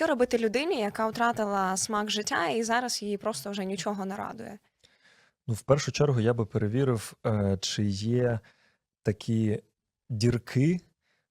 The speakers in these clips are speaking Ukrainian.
Що робити людині, яка втратила смак життя і зараз її просто вже нічого не радує? Ну, в першу чергу я би перевірив, е, чи є такі дірки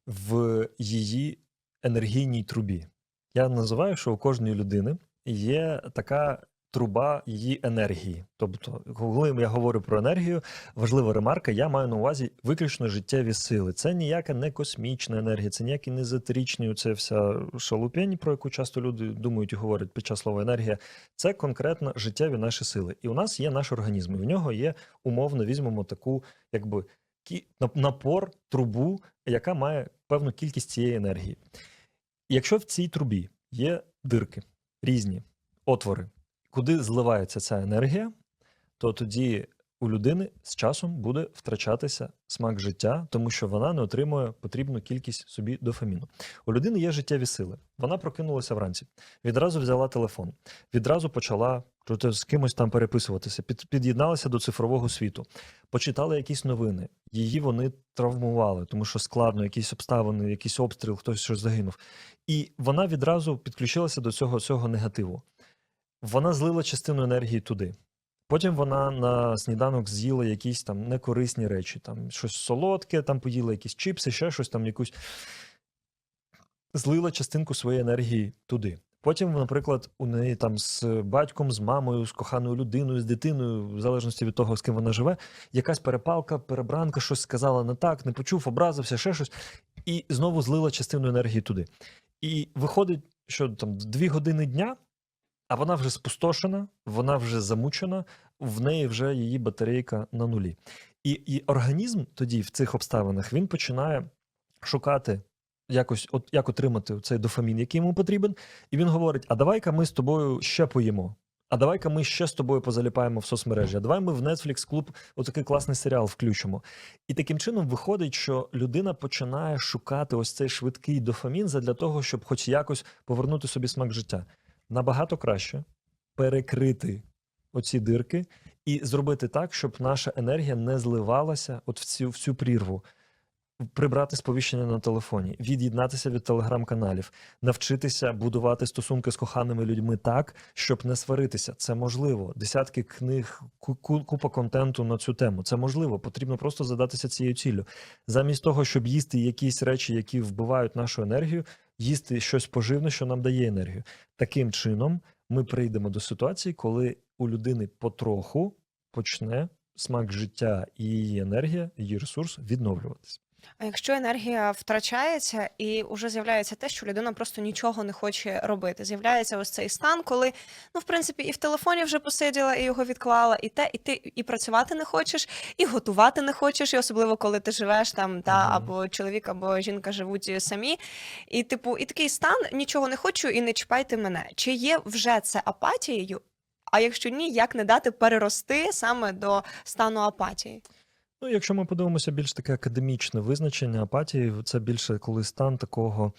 в її енергійній трубі. Я називаю, що у кожної людини є така труба її енергії. Тобто, коли я говорю про енергію, важлива ремарка, я маю на увазі виключно життєві сили. Це ніяка не космічна енергія, це ніякий не езотеричний, це вся шалупень, про яку часто люди думають і говорять під час слова енергія. Це конкретно життєві наші сили. І у нас є наш організм, і в нього є умовно візьмемо таку, якби напор, трубу, яка має певну кількість цієї енергії. Якщо в цій трубі є дирки, різні отвори, куди зливається ця енергія, то тоді у людини з часом буде втрачатися смак життя, тому що вона не отримує потрібну кількість собі дофаміну. У людини є життєві сили. Вона прокинулася вранці, відразу взяла телефон, відразу почала з кимось там переписуватися, під, під'єдналася до цифрового світу, почитала якісь новини. Її вони травмували, тому що складно, якісь обставини, якийсь обстріл, хтось щось загинув. І вона відразу підключилася до цього, цього негативу. Вона злила частину енергії туди. Потім вона на сніданок з'їла якісь там некорисні речі, там щось солодке, там поїла якісь чіпси, ще щось там якусь. Злила частинку своєї енергії туди. Потім, наприклад, у неї там з батьком, з мамою, з коханою людиною, з дитиною, в залежності від того, з ким вона живе, якась перепалка, перебранка, щось сказала не так, не почув, образився, ще щось, і знову злила частину енергії туди. І виходить, що там дві години дня, а вона вже спустошена, вона вже замучена, в неї вже її батарейка на нулі. І, і організм тоді в цих обставинах він починає шукати якось, от як отримати цей дофамін, який йому потрібен, і він говорить: а давай-ка ми з тобою ще поїмо. А давай-ка ми ще з тобою позаліпаємо в соцмережі. А давай ми в Netflix клуб отакий класний серіал включимо. І таким чином виходить, що людина починає шукати ось цей швидкий дофамін для того, щоб хоч якось повернути собі смак життя. Набагато краще перекрити оці дирки і зробити так, щоб наша енергія не зливалася от в цю, в цю прірву. Прибрати сповіщення на телефоні, від'єднатися від телеграм-каналів, навчитися будувати стосунки з коханими людьми так, щоб не сваритися. Це можливо. Десятки книг, ку- ку- купа контенту на цю тему. Це можливо. Потрібно просто задатися цією ціллю. Замість того, щоб їсти якісь речі, які вбивають нашу енергію, їсти щось поживне, що нам дає енергію. Таким чином, ми прийдемо до ситуації, коли у людини потроху почне смак життя і її енергія, її ресурс відновлюватися. А якщо енергія втрачається і вже з'являється те, що людина просто нічого не хоче робити, з'являється ось цей стан, коли ну в принципі і в телефоні вже посиділа, і його відклала, і те, і ти і працювати не хочеш, і готувати не хочеш, і особливо коли ти живеш там, та Мгм. або чоловік, або жінка живуть самі. І типу, і такий стан нічого не хочу, і не чіпайте мене. Чи є вже це апатією? А якщо ні, як не дати перерости саме до стану апатії? Ну, якщо ми подивимося більш таке академічне визначення апатії, це більше коли стан такого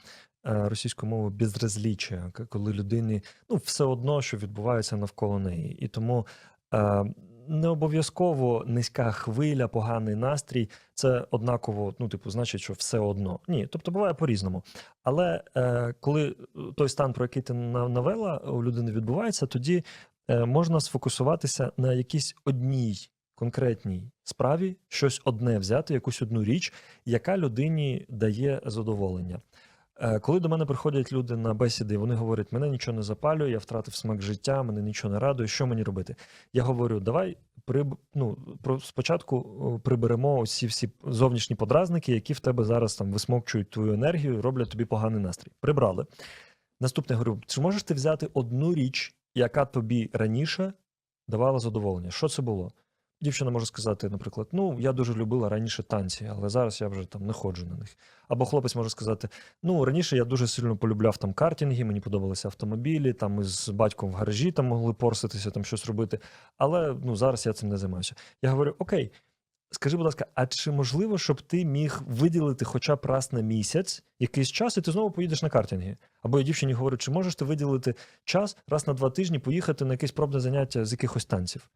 е, російською мовою безразліччя, коли людині ну, все одно, що відбувається навколо неї. І тому е, не обов'язково низька хвиля, поганий настрій, це однаково, ну, типу, значить, що все одно. Ні, тобто буває по-різному. Але е, коли той стан, про який ти навела, у людини відбувається, тоді е, можна сфокусуватися на якійсь одній конкретній справі щось одне взяти, якусь одну річ, яка людині дає задоволення. Е, Коли до мене приходять люди на бесіди, вони говорять, мене нічого не запалює, я втратив смак життя, мене нічого не радує, що мені робити? Я говорю, давай приб... ну, спочатку приберемо ці всі зовнішні подразники, які в тебе зараз там висмокчують твою енергію, роблять тобі поганий настрій. Прибрали. Наступне говорю, чи можеш ти взяти одну річ, яка тобі раніше давала задоволення? Що це було? Дівчина може сказати, наприклад, ну я дуже любила раніше танці, але зараз я вже там не ходжу на них. Або хлопець може сказати: ну раніше я дуже сильно полюбляв там картинги, мені подобалися автомобілі, там ми з батьком в гаражі там могли порситися, там щось робити. Але ну зараз я цим не займаюся. Я говорю: Окей, скажи, будь ласка, а чи можливо, щоб ти міг виділити хоча б раз на місяць якийсь час, і ти знову поїдеш на картинги? Або я дівчині говорю, чи можеш ти виділити час раз на два тижні поїхати на якесь пробне заняття з якихось танців?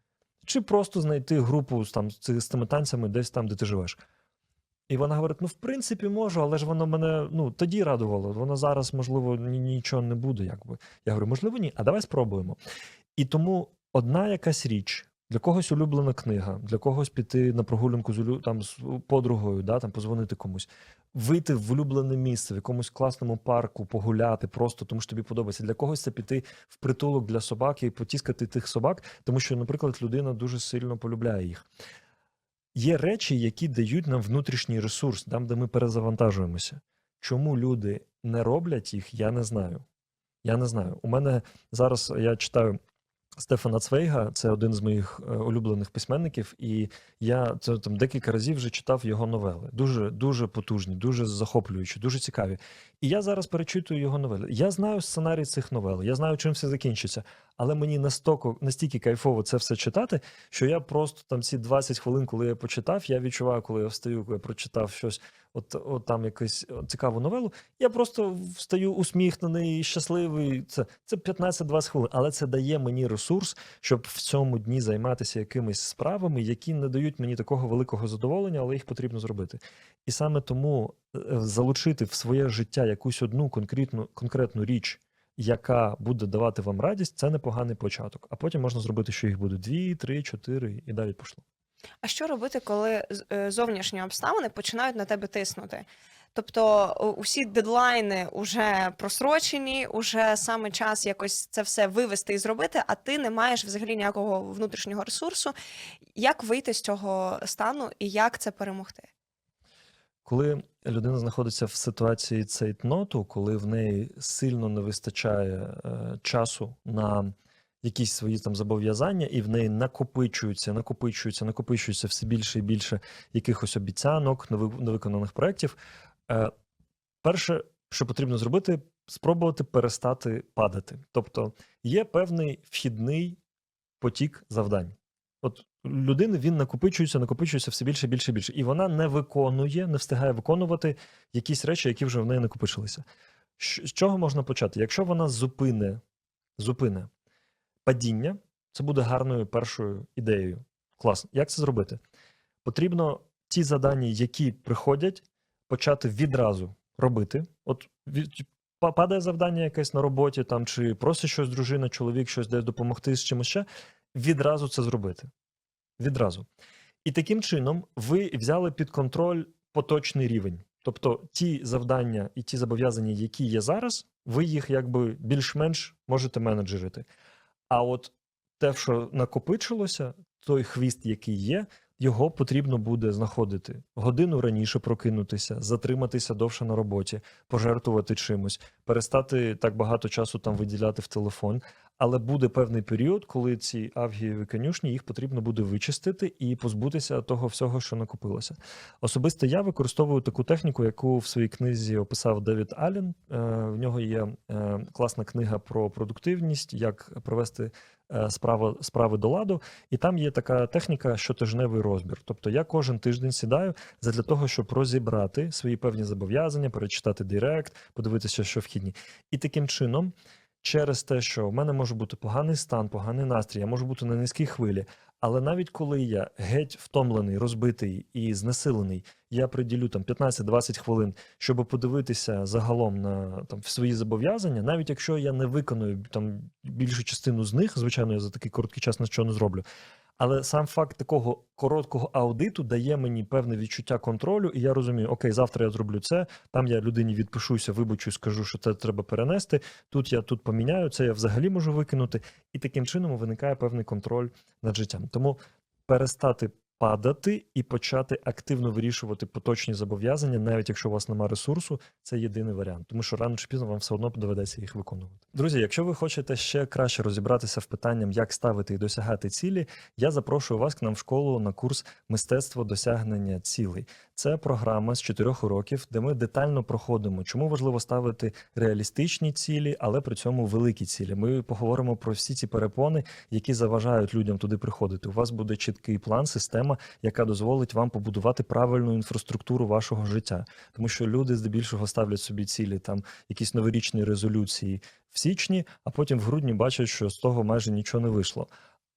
Чи просто знайти групу з, там, з, тими танцями десь там, де ти живеш. І вона говорить: ну, в принципі, можу, але ж воно мене ну, тоді радувало. Воно зараз, можливо, ні- нічого не буде. Якби. Я говорю, можливо, ні, а давай спробуємо. І тому одна якась річ, для когось улюблена книга, для когось піти на прогулянку з улю... там, з подругою, да, там, позвонити комусь, вийти в улюблене місце, в якомусь класному парку, погуляти просто, тому що тобі подобається. Для когось це піти в притулок для собак і потіскати тих собак, тому що, наприклад, людина дуже сильно полюбляє їх. Є речі, які дають нам внутрішній ресурс, там, де ми перезавантажуємося. Чому люди не роблять їх, я не знаю. Я не знаю. У мене зараз я читаю Стефана Цвейга, це один з моїх е, улюблених письменників, і я це там декілька разів вже читав його новели. Дуже дуже потужні, дуже захоплюючі, дуже цікаві. І я зараз перечитую його новели. Я знаю сценарій цих новел, я знаю, чим все закінчиться. Але мені настільки, настільки кайфово це все читати, що я просто там ці 20 хвилин, коли я почитав, я відчуваю, коли я встаю, коли я прочитав щось, от, от там якусь цікаву новелу. Я просто встаю усміхнений, щасливий. Це, це 15-20 хвилин, але це дає мені ресурс, щоб в цьому дні займатися якимись справами, які не дають мені такого великого задоволення, але їх потрібно зробити. І саме тому е, залучити в своє життя якусь одну конкретну, конкретну річ, яка буде давати вам радість, це непоганий початок. А потім можна зробити, що їх буде дві, три, чотири і далі пішло. А що робити, коли е, зовнішні обставини починають на тебе тиснути? Тобто усі дедлайни вже просрочені, уже саме час якось це все вивести і зробити, а ти не маєш взагалі ніякого внутрішнього ресурсу. Як вийти з цього стану і як це перемогти? Коли людина знаходиться в ситуації цейтноту, коли в неї сильно не вистачає е, часу на якісь свої там зобов'язання, і в неї накопичуються, накопичуються, накопичуються все більше і більше якихось обіцянок, неви- невиконаних проєктів. Е, перше, що потрібно зробити, спробувати перестати падати. Тобто є певний вхідний потік завдань. От людини він накопичується, накопичується все більше, більше, більше. І вона не виконує, не встигає виконувати якісь речі, які вже в неї накопичилися. З чого можна почати? Якщо вона зупине, зупине падіння, це буде гарною першою ідеєю. Класно. Як це зробити? Потрібно ті задання, які приходять, почати відразу робити. От від, падає завдання якесь на роботі, там, чи просить щось дружина, чоловік, щось десь допомогти з чимось ще, відразу це зробити. Відразу. І таким чином ви взяли під контроль поточний рівень. Тобто ті завдання і ті зобов'язання, які є зараз, ви їх якби більш-менш можете менеджерити. А от те, що накопичилося, той хвіст, який є, його потрібно буде знаходити годину раніше прокинутися, затриматися довше на роботі, пожертвувати чимось, перестати так багато часу там виділяти в телефон. Але буде певний період, коли ці авгієві конюшні їх потрібно буде вичистити і позбутися того всього, що накопилося. Особисто я використовую таку техніку, яку в своїй книзі описав Девід Аллен. Е, В нього є е, класна книга про продуктивність, як провести е, справи, справи до ладу. І там є така техніка щотижневий розбір. Тобто я кожен тиждень сідаю для того, щоб розібрати свої певні зобов'язання, перечитати директ, подивитися, що вхідні. І таким чином. Через те, що в мене може бути поганий стан, поганий настрій, я можу бути на низькій хвилі. Але навіть коли я геть втомлений, розбитий і знесилений, я приділю там 15-20 хвилин, щоб подивитися загалом на там свої зобов'язання, навіть якщо я не виконую там більшу частину з них, звичайно, я за такий короткий час нічого не зроблю. Але сам факт такого короткого аудиту дає мені певне відчуття контролю, і я розумію, окей, завтра я зроблю це. Там я людині відпишуся, вибачу, скажу, що це треба перенести. Тут я тут поміняю, це я взагалі можу викинути. І таким чином виникає певний контроль над життям. Тому перестати падати і почати активно вирішувати поточні зобов'язання, навіть якщо у вас немає ресурсу, це єдиний варіант, тому що рано чи пізно вам все одно доведеться їх виконувати. Друзі, якщо ви хочете ще краще розібратися в питанням, як ставити і досягати цілі, я запрошую вас к нам в школу на курс мистецтво досягнення цілей. Це програма з чотирьох уроків, де ми детально проходимо, чому важливо ставити реалістичні цілі, але при цьому великі цілі. Ми поговоримо про всі ці перепони, які заважають людям туди приходити. У вас буде чіткий план, система, яка дозволить вам побудувати правильну інфраструктуру вашого життя, тому що люди здебільшого ставлять собі цілі, там якісь новорічні резолюції в січні, а потім в грудні бачать, що з того майже нічого не вийшло.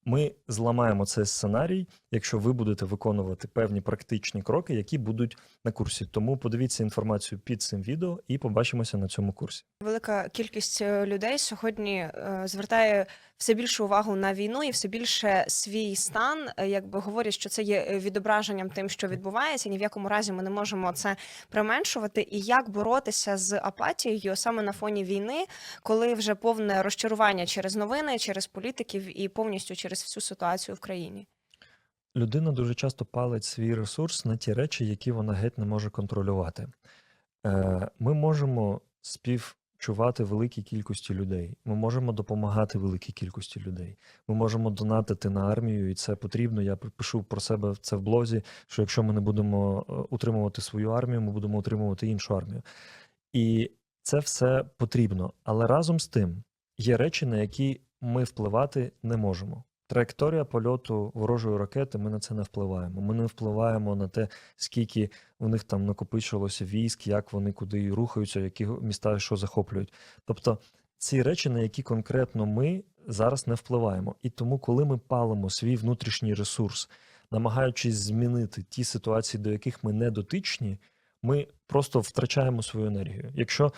Ми зламаємо цей сценарій, якщо ви будете виконувати певні практичні кроки, які будуть на курсі. Тому подивіться інформацію під цим відео і побачимося на цьому курсі. Велика кількість е, людей сьогодні е, звертає все більшу увагу на війну і все більше свій стан, е, якби говорять, що це є відображенням тим, що відбувається. Ні в якому разі ми не можемо це применшувати. І як боротися з апатією саме на фоні війни, коли вже повне розчарування через новини, через політиків і повністю через всю ситуацію в країні. Людина дуже часто палить свій ресурс на ті речі, які вона геть не може контролювати. Е, Ми можемо співчувати великій кількості людей. Ми можемо допомагати великій кількості людей. Ми можемо донатити на армію, і це потрібно. Я пишу про себе це в блозі. Що якщо ми не будемо е, утримувати свою армію, ми будемо утримувати іншу армію. І це все потрібно. Але разом з тим є речі, на які ми впливати не можемо. Траєкторія польоту ворожої ракети, ми на це не впливаємо. Ми не впливаємо на те, скільки у них там накопичилося військ, як вони куди рухаються, які міста що захоплюють. Тобто ці речі, на які конкретно ми зараз не впливаємо. І тому, коли ми палимо свій внутрішній ресурс, намагаючись змінити ті ситуації, до яких ми не дотичні, ми просто втрачаємо свою енергію. Якщо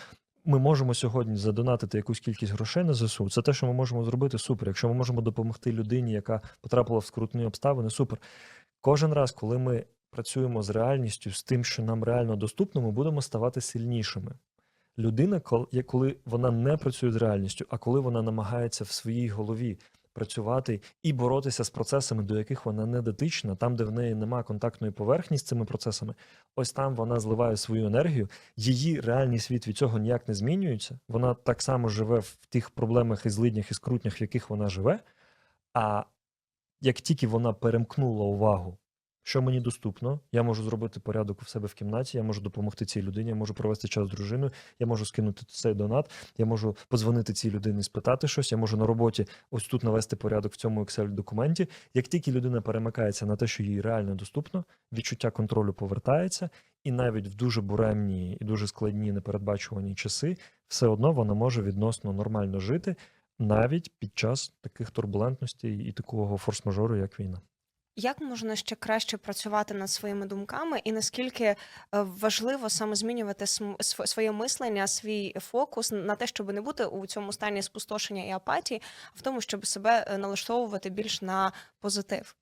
ми можемо сьогодні задонатити якусь кількість грошей на ЗСУ, це те, що ми можемо зробити, супер. Якщо ми можемо допомогти людині, яка потрапила в скрутні обставини, супер. Кожен раз, коли ми працюємо з реальністю, з тим, що нам реально доступно, ми будемо ставати сильнішими. Людина, коли вона не працює з реальністю, а коли вона намагається в своїй голові працювати і боротися з процесами, до яких вона не дотична, там, де в неї немає контактної поверхні з цими процесами, ось там вона зливає свою енергію. Її реальний світ від цього ніяк не змінюється. Вона так само живе в тих проблемах і злиднях і скрутнях, в яких вона живе. А як тільки вона перемкнула увагу, що мені доступно, я можу зробити порядок у себе в кімнаті, я можу допомогти цій людині, я можу провести час з дружиною, я можу скинути цей донат, я можу подзвонити цій людині, спитати щось, я можу на роботі ось тут навести порядок в цьому Excel-документі. Як тільки людина перемикається на те, що їй реально доступно, відчуття контролю повертається, і навіть в дуже буремні і дуже складні непередбачувані часи, все одно вона може відносно нормально жити, навіть під час таких турбулентностей і такого форс-мажору, як війна. Як можна ще краще працювати над своїми думками, і наскільки е, важливо саме змінювати своє мислення, свій фокус на те, щоб не бути у цьому стані спустошення і апатії, а в тому, щоб себе е, налаштовувати більш на позитив?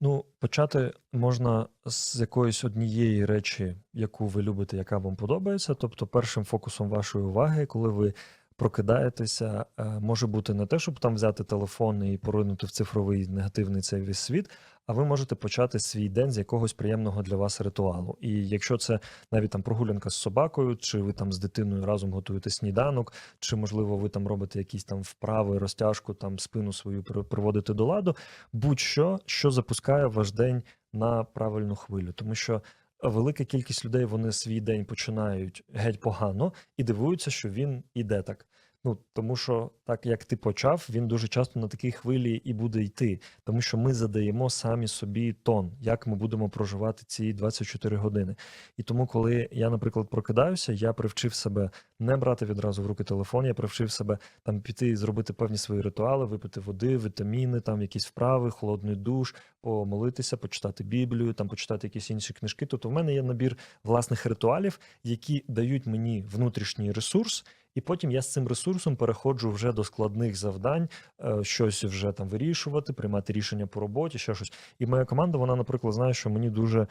Ну, почати можна з якоїсь однієї речі, яку ви любите, яка вам подобається. Тобто, першим фокусом вашої уваги, коли ви прокидаєтеся, е, може бути не те, щоб там взяти телефон і поринути в цифровий негативний цей весь світ, а ви можете почати свій день з якогось приємного для вас ритуалу. І якщо це навіть там прогулянка з собакою, чи ви там з дитиною разом готуєте сніданок, чи можливо ви там робите якісь там вправи, розтяжку, там спину свою при- приводите до ладу, будь-що, що запускає ваш день на правильну хвилю, тому що. Велика кількість людей вони свій день починають геть погано і дивуються, що він іде так. Ну тому що так як ти почав, він дуже часто на такій хвилі і буде йти, тому що ми задаємо самі собі тон, як ми будемо проживати ці 24 години. І тому, коли я, наприклад, прокидаюся, я привчив себе не брати відразу в руки телефон, я привчив себе там піти і зробити певні свої ритуали, випити води, вітаміни, там якісь вправи, холодний душ, помолитися, почитати Біблію, там почитати якісь інші книжки. Тобто, в мене є набір власних ритуалів, які дають мені внутрішній ресурс. І потім я з цим ресурсом переходжу вже до складних завдань, е, щось вже там вирішувати, приймати рішення по роботі, ще щось. І моя команда, вона, наприклад, знає, що мені дуже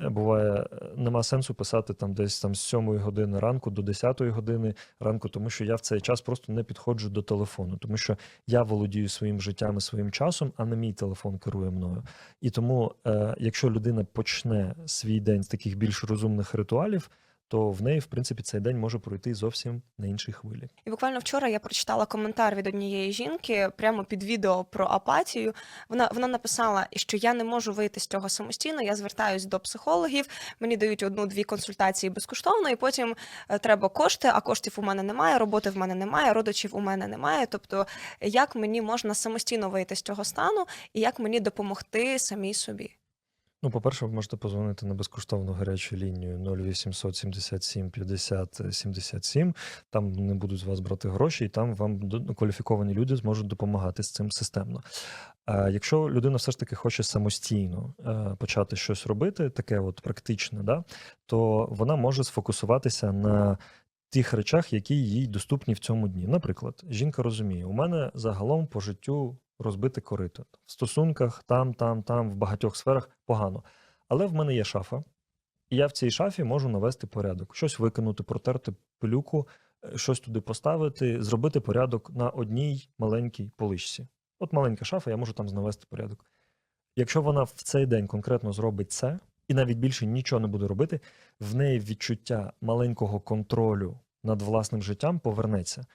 буває, е, нема сенсу писати там десь там з 7 години ранку до 10 години ранку, тому що я в цей час просто не підходжу до телефону, тому що я володію своїм життям і своїм часом, а не мій телефон керує мною. І тому, е, якщо людина почне свій день з таких більш розумних ритуалів, то в неї, в принципі, цей день може пройти зовсім на іншій хвилі. І буквально вчора я прочитала коментар від однієї жінки прямо під відео про апатію. Вона вона написала, що я не можу вийти з цього самостійно. Я звертаюсь до психологів, мені дають одну-дві консультації безкоштовно, і потім е, треба кошти. А коштів у мене немає, роботи в мене немає, родичів у мене немає. Тобто, як мені можна самостійно вийти з цього стану, і як мені допомогти самій собі? Ну, по-перше, ви можете позвонити на безкоштовну гарячу лінію 0800 77 50 77. Там не будуть з вас брати гроші, і там вам до- кваліфіковані люди зможуть допомагати з цим системно. А якщо людина все ж таки хоче самостійно е, почати щось робити, таке от практичне, да, то вона може сфокусуватися на тих речах, які їй доступні в цьому дні. Наприклад, жінка розуміє, у мене загалом по життю розбите корито. В стосунках, там, там, там, в багатьох сферах погано. Але в мене є шафа, і я в цій шафі можу навести порядок, щось викинути, протерти пилюку, е, щось туди поставити, зробити порядок на одній маленькій поличці. От маленька шафа, я можу там навести порядок. Якщо вона в цей день конкретно зробить це, і навіть більше нічого не буде робити, в неї відчуття маленького контролю над власним життям повернеться.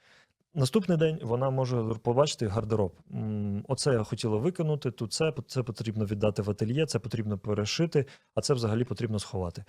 Наступний день вона може побачити гардероб. Оце я хотіла викинути, тут це, це потрібно віддати в ательє, це потрібно перешити, а це взагалі потрібно сховати.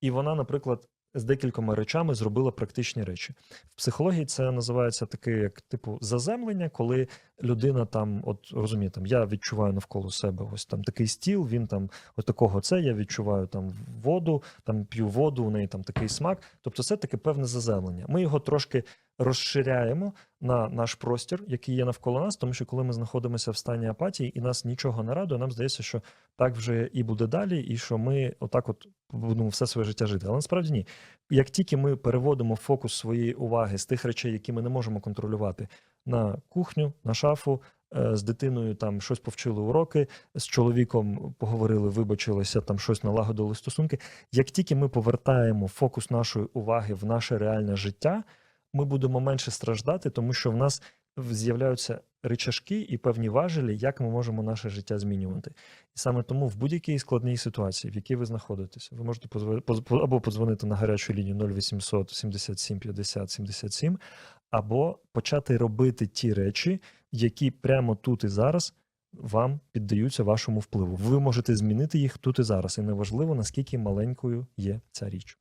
І вона, наприклад, з декількома речами зробила практичні речі. В психології це називається таке, як типу заземлення, коли людина там, от розуміє, там я відчуваю навколо себе ось там такий стіл, він там от такого це, я відчуваю там воду, там п'ю воду, у неї там такий смак. Тобто це таке певне заземлення. Ми його трошки розширяємо на наш простір, який є навколо нас, тому що коли ми знаходимося в стані апатії і нас нічого не радує, нам здається, що так вже і буде далі, і що ми отак от будемо все своє життя жити. Але насправді ні. Як тільки ми переводимо фокус своєї уваги з тих речей, які ми не можемо контролювати, на кухню, на шафу, е, з дитиною там щось повчили уроки, з чоловіком поговорили, вибачилися, там щось налагодили стосунки. Як тільки ми повертаємо фокус нашої уваги в наше реальне життя, ми будемо менше страждати, тому що в нас з'являються речашки і певні важелі, як ми можемо наше життя змінювати. І саме тому в будь-якій складній ситуації, в якій ви знаходитеся, ви можете позв- поз- або подзвонити на гарячу лінію 0800 77 50 77, або почати робити ті речі, які прямо тут і зараз вам піддаються вашому впливу. Ви можете змінити їх тут і зараз, і неважливо, наскільки маленькою є ця річ.